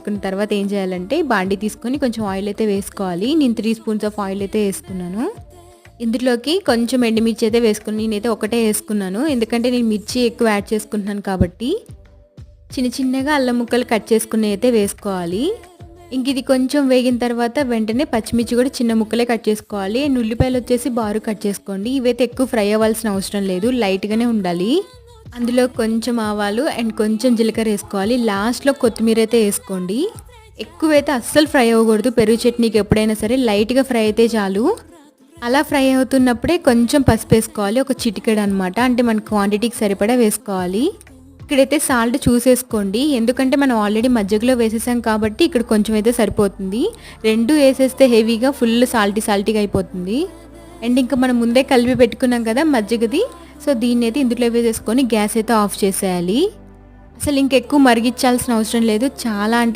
వేసుకున్న తర్వాత ఏం చేయాలంటే బాండి తీసుకొని కొంచెం ఆయిల్ అయితే వేసుకోవాలి. నేను త్రీ స్పూన్స్ ఆఫ్ ఆయిల్ అయితే వేసుకున్నాను. ఇందులోకి కొంచెం ఎండుమిర్చి అయితే వేసుకుని నేనైతే ఒకటే వేసుకున్నాను. ఎందుకంటే నేను మిర్చి ఎక్కువ యాడ్ చేసుకుంటున్నాను కాబట్టి చిన్న చిన్నగా అల్లం ముక్కలు కట్ చేసుకుని అయితే వేసుకోవాలి. ఇంక ఇది కొంచెం వేగిన తర్వాత వెంటనే పచ్చిమిర్చి కూడా చిన్న ముక్కలే కట్ చేసుకోవాలి. అండ్ ఉల్లిపాయలు వచ్చేసి బారు కట్ చేసుకోండి. ఇవైతే ఎక్కువ ఫ్రై అవ్వాల్సిన అవసరం లేదు. లైట్గానే ఉండాలి. అందులో కొంచెం ఆవాలు అండ్ కొంచెం జీలకర్ర వేసుకోవాలి. లాస్ట్లో కొత్తిమీర అయితే వేసుకోండి. ఎక్కువైతే అస్సలు ఫ్రై అవ్వకూడదు. పెరుగు చట్నీకి ఎప్పుడైనా సరే లైట్గా ఫ్రై అయితే చాలు. అలా ఫ్రై అవుతున్నప్పుడే కొంచెం పసుపు వేసుకోవాలి. ఒక చిటికెడు అనమాట అంటే మన క్వాంటిటీకి సరిపడా వేసుకోవాలి. ఇక్కడైతే సాల్ట్ చూసేసుకోండి. ఎందుకంటే మనం ఆల్రెడీ మజ్జిగలో వేసేసాం కాబట్టి ఇక్కడ కొంచెం అయితే సరిపోతుంది. రెండు వేసేస్తే హెవీగా ఫుల్ సాల్టీ సాల్టీగా అయిపోతుంది. అండ్ ఇంకా మనం ముందే కలిపి పెట్టుకున్నాం కదా మజ్జిగది. సో దీన్ని అయితే ఇందులో వేసేసుకొని గ్యాస్ అయితే ఆఫ్ చేసేయాలి. అసలు ఇంకెక్కువ మరిగించాల్సిన అవసరం లేదు. చాలా అంటే